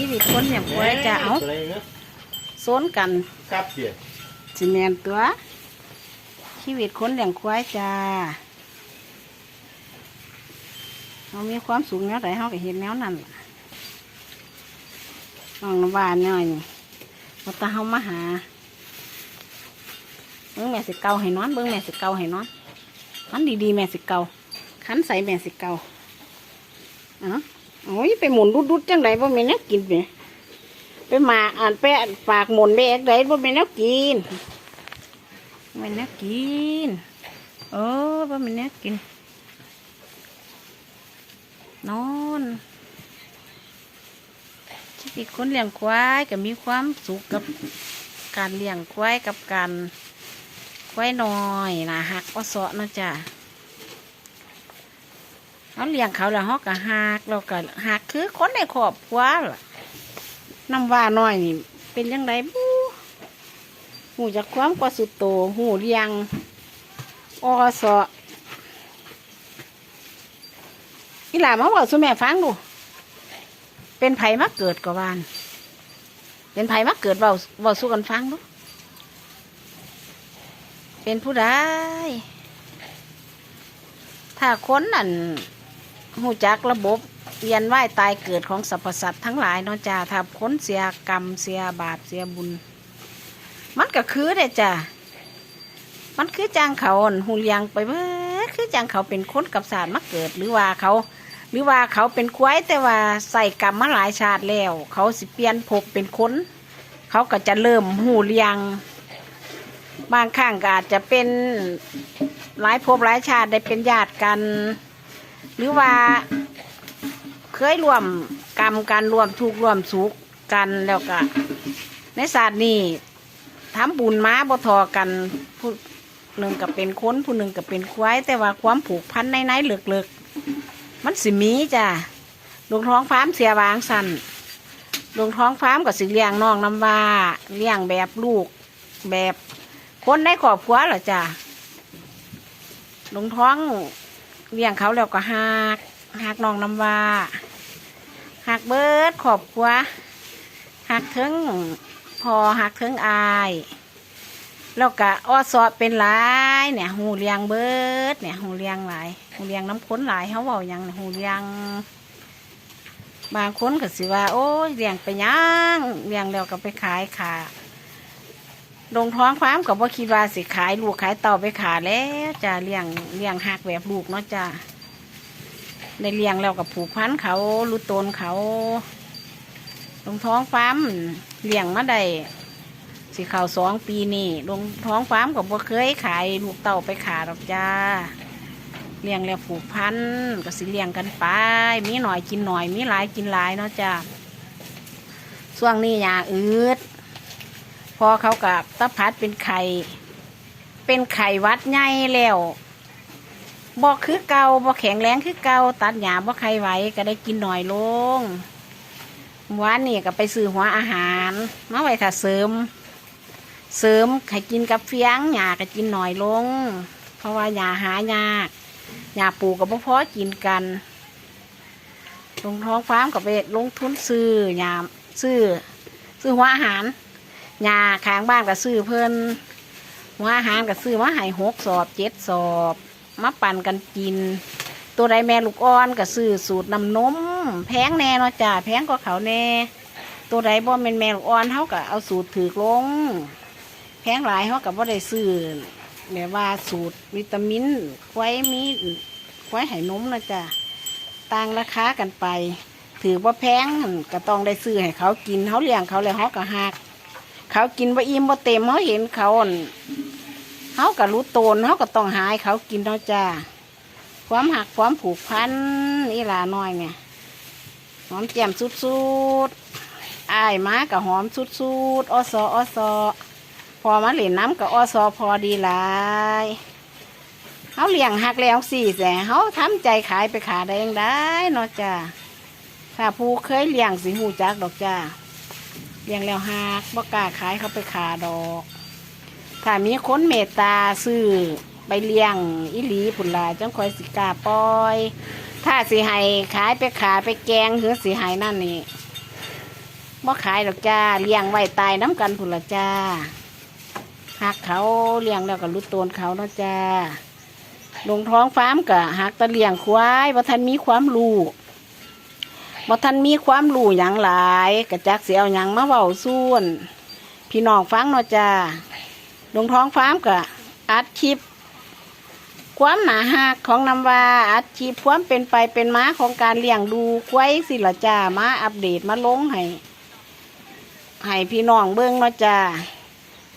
ชีวิตคนอย่างควายจะเอาอะไรเนาะโซนกันครับเดี๋ยวสิแมนตัว ชีวิตคนอย่างควายจ้าเรามีความสูงแนวไหนเขาก็เห็นแนวนั้นล่ะน้องน้ำหวานหน่อยนี่ว่าแตาเขามาหาเบิ้งแม่สิเกาให้นอนเบิ้งแม่สิเกาให้นอนมันดีๆแม่สิเกาขันใส่แม่สิเกาเอ๋อ โอ้ยไปหมุนรุดๆจังไดบ่แม่นแนักกินเนี่ยไปมาอ่านไปะฝากหมุนไปแอกไดบ่แม่นแนักกินบ่แม่นักกินเออบ่แม่นแนักกิน นอนชีวิตคนเลี้ยงควายก็มีความสุขกับการเลี้ยงควายกับการควายน้อยนะหักอ้อเสาะนะจ๊ะ เขาเลี้ยงเขาแล้วเขาก็หักเราก็หักคือคนในครอบครัวล่ะน้ำว่าน้อยนี่ เป็นยังไงบูหูจากความกว่าสุดโตหูเลี้ยงอ้อเสอีหลามาบอกสุแม่ฟังดู เป็นไผมาเกิดกวาน เป็นไผมาเกิดเบาเบาสู้กันฟังดู เป็นผู้ใดถ้าคนนั่น หูจักระบบเวียนว่ายตายเกิดของสรรพสัตว์ทั้งหลายเนาะจ้าถ้าพ้นเสียกรรมเสียบาปเสียบุญ มันก็คือเด้จ้ามันคือจางเขาหูเลียงไปเบิดคือจางเขาเป็นคนกับศาสตร์มาเกิดหรือว่าเขา หรือว่าเขาเป็นควายแต่ว่าใส่กรรมมาหลายชาติแล้ว เขาสิเปลี่ยนภพเป็นคนเขาก็จะเริ่มหูเลียง บางครั้งก็อาจจะเป็นหลายภพหลายชาติได้เป็นญาติกัน หรือว่า เคยร่วมกรรมกันร่วมทุกข์ร่วมสุขกันแล้วก็ในศาสตร์นี้ทำบุญม้าบ่ทอกันผู้หนึ่งก็เป็นคนผู้หนึ่งก็เป็นควายแต่ว่าความผูกพันในในๆเลือกๆมันสิมีจ้ะลงท้องฟ้ามเสียวางสันลงท้องฟ้ามก็สิเลี้ยงน้องน้ำว่าเลี้ยงแบบลูกแบบคนในครอบครัวเหรอจ้ะลงท้อง เลี้ยงเขาแล้วก็หักหักน้องน้ำว่าหักเบิดครอบครัวหักถึงพอหักเทิงอาย แล้วก็อ้อซอเป็นหลายเนี่ยหูเลียงเบิดเนี่ยหูเลียงหลายหูเลียงน้ำข้นหลายเขาบาหยังหูเลียงบางคนก็สิว่า โอ้ยเลี้ยงไปยังเลี้ยงแล้วก็ไปขายขา ลงท้องความกับว่าคิดว่าสิขายลูกขายเต่าไปขาแล้วจะเลี้ยงเลี้ยงหักแบบลูกเนาะจ้ะได้เลี้ยงแล้วกับผูกพันเขารู้ตนเขาลงท้องฟ้ามเลี้ยงมาได้สิข่าวสองปีนี่ลงท้องฟ้ามก็บ่เคยขายลูกเต่าไปขาดอกจ้าเลี้ยงแล้วผูกพันก็สิเลี้ยงกันไปมีหน่อยกินหน่อยมีหลายกินหลายเนาะจ้าช่วงนี้ยาอืด พอเขากับตะพัดเป็นไข่เป็นไข่วัดใหญ่แล้วบ่คือเกาบ่แข็งแรงคือเกาตัดหญ้าบ่ใครไหวก็ได้กินหน่อยลงวานนี่ก็ไปซื้อหัวอาหารมาไว้ถ้าเสริม เสริมให้กินกับเฟียงหญ้าก็กินหน่อยลง เพราะว่าหญ้าหายากหญ้าปลูกกับพ่อกินกันลงท้องฟาร์มก็ไปลงทุนซื้อหญ้าซื้อซื้อหัวอาหาร หญ้าข้างบ้านก็ซื้อเพิ่นหัวอาหารก็ซื้อมาให้หกสอบเจ็ดสอบมาปั่นกันกิน ตัวใดแม่ลูกอ่อนก็ซื้อสูตรน้ำนมแพงแน่เนาะจ้าแพงกว่าเขาแน่ ตัวใดบ่แม่นแม่ลูกอ่อนเขาก็เอาสูตรถือลง แพงหลายเขาก็บ่ได้ซื้อแบบว่าสูตรวิตามินไว้มีไว้ให้นมนะจ้าต่างราคากันไป ถือว่าแพงก็ต้องได้ซื้อให้เขากินเขาเลี้ยงเขาแล้วเขาก็หัก เขากินว่าอิ่มว่าเต็มเขาเห็นเขาเขาก็รู้ตนเขาก็ต้องหายเขากินเนาะจ้าความหักความผูกพันนี่ลาน้อยเนี่ยหอมแจ่มสุดๆอ้ายมากับหอมสุดๆอสออสอพอมาเหรียญน้ำกับอสอพอดีหลายเขาเลี้ยงหักแล้วสี่แสนเขาทำใจขายไปขาได้ยังได้เนาะจ้าถ้าผู้เคยเลี้ยงสิหูจักดอกจ้า เลี้ยงแล้วหักบ่กล้าขายเขาไปขาดอก ถ้ามีคนเมตตาซื้อไปเลี้ยงอิหลีผุนลาจังคอยสิกาปล่อย ถ้าสิให้ขายไปขาไปแกงหรือสิให้นั่นนี่บ่ขายดอกจ้าเลี้ยงไว้ตายน้ำกันพุ่นละจ้าหักเขาเลี้ยงแล้วก็รุดโตนเขาเนาะจ้าลงท้องฟาร์มกะหักตะเลี้ยงควายบ่ทันมีความรู้ บ่ทันมีความรู้หยังหลายกระจักสิเอาหยังมาเว้าส่วน พี่น้องฟังเนาะจ้าลงท้องฟาร์มกะอัดคลิป ความหนาหักของนำว่าอัดคลิปความเป็นไปเป็นมาของการเลี้ยงดูควายสิละจ้ามาอัปเดตมาลงให้ให้พี่น้องเบิ้งเนาะจ้า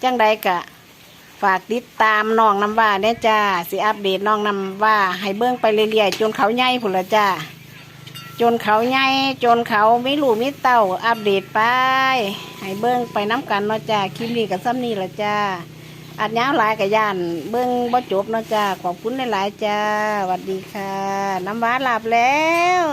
จังใดกะ ฝากติดตามน้องนำว่าเนี่ยจ้าสิอัปเดตน้องนำว่าให้เบิ้งไปเรื่อยๆจนเขาใหญ่พุ่นละจ้า จนเขาใหญ่จนเขาไม่รู้มิเต้าอัปเดตไปให้เบิ้งไปน้ำกันเนาะจ้าคลิปนี้กับซ้ำนี่ละจ้าอัดยาวหลายกับย่านเบิ้งบ่จบเนาะจ้าขอบคุณหลายๆจ้าสวัสดีค่ะ น้ำหวานหลับแล้ว